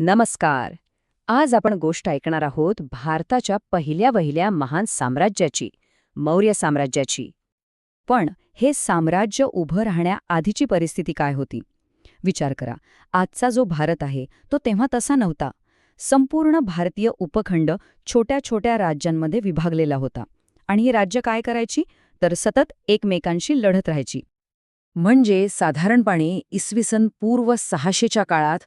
नमस्कार. आज आपण गोष्ट ऐकणार आहोत भारताच्या पहिल्या वहिल्या महान साम्राज्याची मौर्य साम्राज्याची. पण हे साम्राज्य उभं राहण्याआधीची परिस्थिती काय होती? विचार करा. आजचा जो भारत आहे तो तेव्हा तसा नव्हता. संपूर्ण भारतीय उपखंड छोट्या छोट्या राज्यांमध्ये विभागलेला होता. आणि ही राज्य काय करायची? तर सतत एकमेकांशी लढत राहायची. म्हणजे साधारणपणे इसवी सन पूर्व सहाशेच्या काळात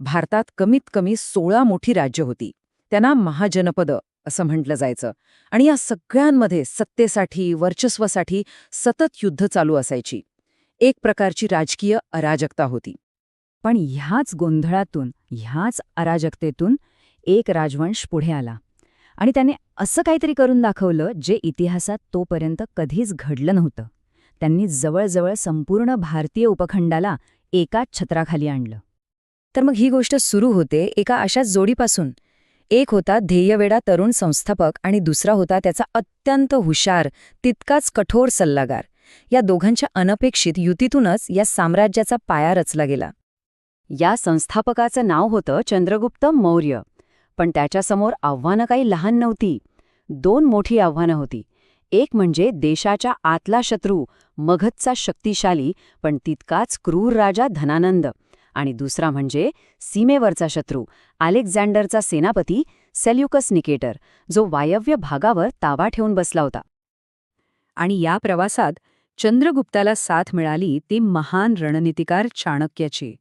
भारतात कमीत कमी सोळा मोठी राज्य होती. त्यांना महाजनपद असं म्हटलं जायचं. आणि या सगळ्यांमध्ये सत्तेसाठी वर्चस्वासाठी सतत युद्ध चालू असायची. एक प्रकारची राजकीय अराजकता होती. पण ह्याच गोंधळातून ह्याच अराजकतेतून एक राजवंश पुढे आला. आणि त्याने असं काहीतरी करून दाखवलं जे इतिहासात तोपर्यंत कधीच घडलं नव्हतं. त्यांनी जवळजवळ संपूर्ण भारतीय उपखंडाला एकाच छत्राखाली आणलं. तर मग ही गोष्ट सुरू होते एका अशाच जोडीपासून. एक होता ध्येयवेडा तरुण संस्थापक आणि दुसरा होता त्याचा अत्यंत हुशार तितकाच कठोर सल्लागार. या दोघांच्या अनपेक्षित युतीतूनच या साम्राज्याचा पाया रचला गेला. या संस्थापकाचं नाव होतं चंद्रगुप्त मौर्य. पण त्याच्यासमोर आव्हानं काही लहान नव्हती. दोन मोठी आव्हानं होती. एक म्हणजे देशाच्या आतला शत्रू मगधचा शक्तिशाली पण तितकाच क्रूर राजा धनानंद. आणि दुसरा म्हणजे सीमेवरचा शत्रू अलेक्झांडरचा सेनापती सेल्युकस निकेटर जो वायव्य भागावर ताबा ठेवून बसला होता. आणि या प्रवासात चंद्रगुप्ताला साथ मिळाली ती महान रणनीतिकार चाणक्याची.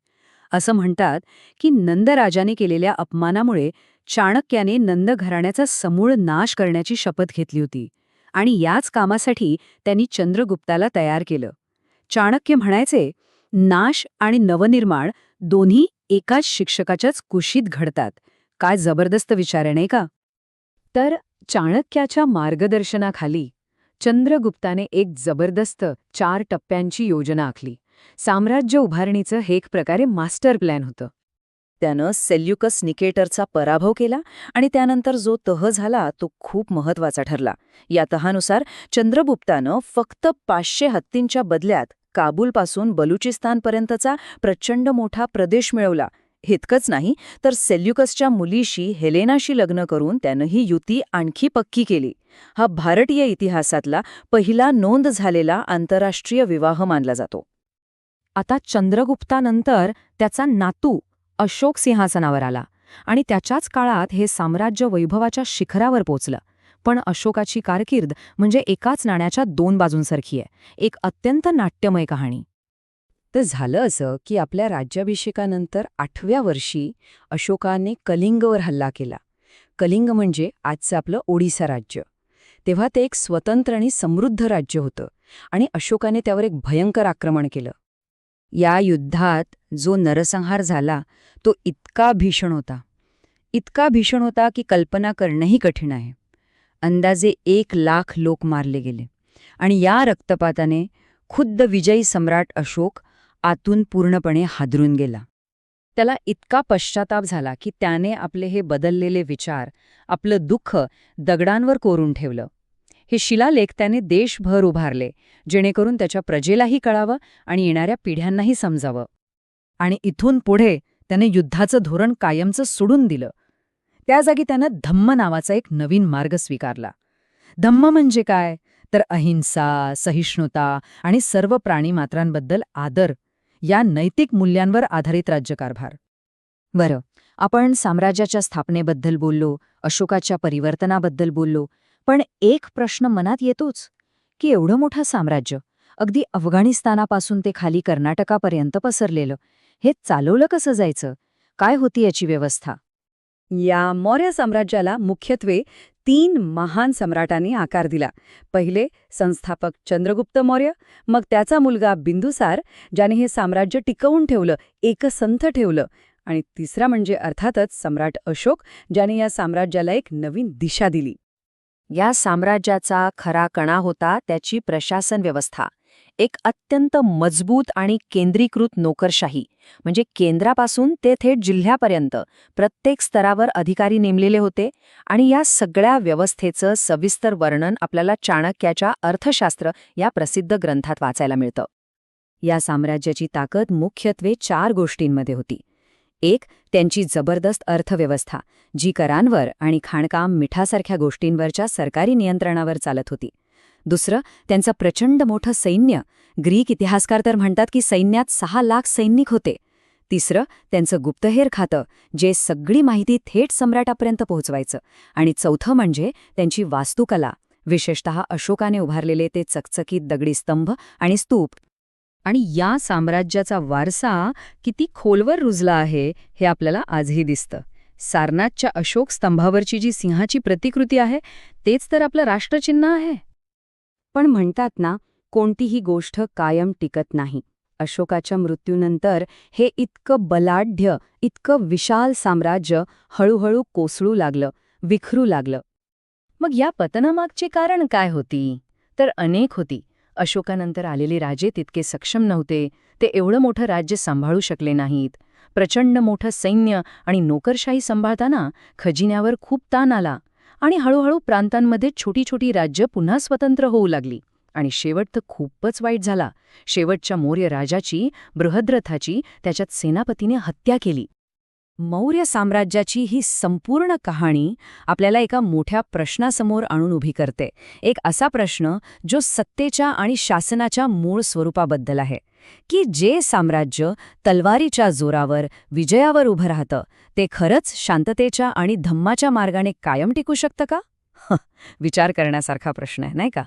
असं म्हणतात की नंदराजाने केलेल्या अपमानामुळे चाणक्याने नंद घराण्याचा समूळ नाश करण्याची शपथ घेतली होती आणि याच कामासाठी त्यांनी चंद्रगुप्ताला तयार केलं. चाणक्य म्हणायचे नाश आणि नवनिर्माण दोन्ही एकाच शिक्षकाच्याच कुशीत घडतात. काय जबरदस्त विचार आहे नाही का? तर चाणक्याच्या मार्गदर्शनाखाली चंद्रगुप्ताने एक जबरदस्त चार टप्प्यांची योजना आखली. साम्राज्य उभारणीचं हे एक प्रकारे मास्टर प्लॅन होतं. त्यानं सेल्युकस निकेटरचा पराभव केला आणि त्यानंतर जो तह झाला तो खूप महत्त्वाचा ठरला. या तहानुसार चंद्रगुप्तानं फक्त पाचशे हत्तींच्या बदल्यात काबूलपासून बलुचिस्तानपर्यंतचा प्रचंड मोठा प्रदेश मिळवला. इतकंच नाही तर सेल्युकसच्या मुलीशी हेलेनाशी लग्न करून त्यानं ही युती आणखी पक्की केली. हा भारतीय इतिहासातला पहिला नोंद झालेला आंतरराष्ट्रीय विवाह मानला जातो. आता चंद्रगुप्तानंतर त्याचा नातू अशोक सिंहासनावर आला आणि त्याच्याच काळात हे साम्राज्य वैभवाच्या शिखरावर पोचलं. पण अशोकाची कारकीर्द म्हणजे एकाच नाण्याच्या दोन बाजूंसारखी आहे. एक अत्यंत नाट्यमय कहाणी. तर झालं असं की आपल्या राज्याभिषेकानंतर आठव्या वर्षी अशोकाने कलिंगवर हल्ला केला. कलिंग म्हणजे आजचं आपलं ओडिसा राज्य. तेव्हा ते एक स्वतंत्र आणि समृद्ध राज्य होतं आणि अशोकाने त्यावर एक भयंकर आक्रमण केलं. या युद्धात जो नरसंहार झाला तो इतका भीषण होता. इतका भीषण होता की कल्पना करणंही कठीण आहे. अंदाजे एक लाख लोक मारले गेले. आणि या रक्तपाताने खुद्द विजयी सम्राट अशोक आतून पूर्णपणे हादरून गेला. त्याला इतका पश्चाताप झाला की त्याने आपले हे बदललेले विचार आपलं दुःख दगडांवर कोरून ठेवलं. हे शिलालेख त्याने देशभर उभारले जेणेकरून त्याच्या प्रजेलाही कळावं आणि येणाऱ्या पिढ्यांनाही समजावं. आणि इथून पुढे त्याने युद्धाचं धोरण कायमचं सोडून दिलं. त्या जागी त्यानं धम्म नावाचा एक नवीन मार्ग स्वीकारला. धम्म म्हणजे काय? तर अहिंसा सहिष्णुता आणि सर्व प्राणीमात्रांबद्दल आदर या नैतिक मूल्यांवर आधारित राज्यकारभार. बरं आपण साम्राज्याच्या स्थापनेबद्दल बोललो अशोकाच्या परिवर्तनाबद्दल बोललो पण एक प्रश्न मनात येतोच की एवढं मोठं साम्राज्य अगदी अफगाणिस्तानापासून ते खाली कर्नाटकापर्यंत पसरलेलं हे चालवलं कसं जायचं? काय होती याची व्यवस्था? या मौर्य साम्राज्याला मुख्यत्वे तीन महान सम्राटांनी आकार दिला. पहिले संस्थापक चंद्रगुप्त मौर्य मग त्याचा मुलगा बिंदुसार ज्याने हे साम्राज्य टिकवून ठेवलं एकसंथ ठेवलं. आणि तिसरा म्हणजे अर्थातच सम्राट अशोक ज्याने या साम्राज्याला एक नवीन दिशा दिली. या साम्राज्याचा खरा कणा होता त्याची प्रशासन व्यवस्था. एक अत्यंत मजबूत आणि केंद्रीकृत नोकरशाही. म्हणजे केंद्रापासून ते थेट जिल्ह्यापर्यंत प्रत्येक स्तरावर अधिकारी नेमलेले होते आणि या सगळ्या व्यवस्थेचं सविस्तर वर्णन आपल्याला चाणक्याच्या अर्थशास्त्र या प्रसिद्ध ग्रंथात वाचायला मिळतं. या साम्राज्याची ताकद मुख्यत्वे चार गोष्टींमध्ये होती. एक त्यांची जबरदस्त अर्थव्यवस्था जी करांवर आणि खाणकाम मिठासारख्या गोष्टींवरच्या सरकारी नियंत्रणावर चालत होती. दुसरं त्यांचं प्रचंड मोठं सैन्य. ग्रीक इतिहासकार तर म्हणतात की सैन्यात सहा लाख सैनिक होते. तिसरं त्यांचं गुप्तहेर खातं जे सगळी माहिती थेट सम्राटापर्यंत पोहोचवायचं. आणि चौथं म्हणजे त्यांची वास्तुकला. विशेषतः अशोकाने उभारलेले ते चकचकीत दगडी स्तंभ आणि स्तूप. आणि या साम्राज्याचा वारसा किती खोलवर रुजला आहे हे आपल्याला आजही दिसतं. सारनाथच्या अशोक स्तंभावरची जी सिंहाची प्रतिकृती आहे तेच तर आपलं राष्ट्रचिन्ह आहे. पण म्हणतात ना कोणतीही गोष्ट कायम टिकत नाही. अशोकाच्या मृत्यूनंतर हे इतकं बलाढ्य इतकं विशाल साम्राज्य हळूहळू कोसळू लागलं विखरू लागलं. मग या पतनामागचे कारण काय होती? तर अनेक होती. अशोकानंतर आलेले राजे तितके सक्षम नव्हते. ते एवढं मोठं राज्य सांभाळू शकले नाहीत. प्रचंड मोठं सैन्य आणि नोकरशाही सांभाळताना खजिन्यावर खूप ताण आला. आणि हळूहळू प्रांतांमध्ये छोटी छोटी राज्य पुन्हा स्वतंत्र होऊ लागली. आणि शेवट तर खूपच वाईट झाला. शेवटच्या मौर्य राजाची बृहद्रथाची त्याच्यात सेनापतीने हत्या केली. मौर्य साम्राज्याची ही संपूर्ण कहाणी आपल्याला एका मोठ्या प्रश्नासमोर आणून उभी करते. एक असा प्रश्न जो सत्तेच्या आणि शासनाच्या मूळ स्वरूपाबद्दल आहे. की जे साम्राज्य तलवारीच्या जोरावर विजयावर उभं राहतं ते खरंच शांततेच्या आणि धम्माच्या मार्गाने कायम टिकू शकतं का? विचार करण्यासारखा प्रश्न आहे नाही का?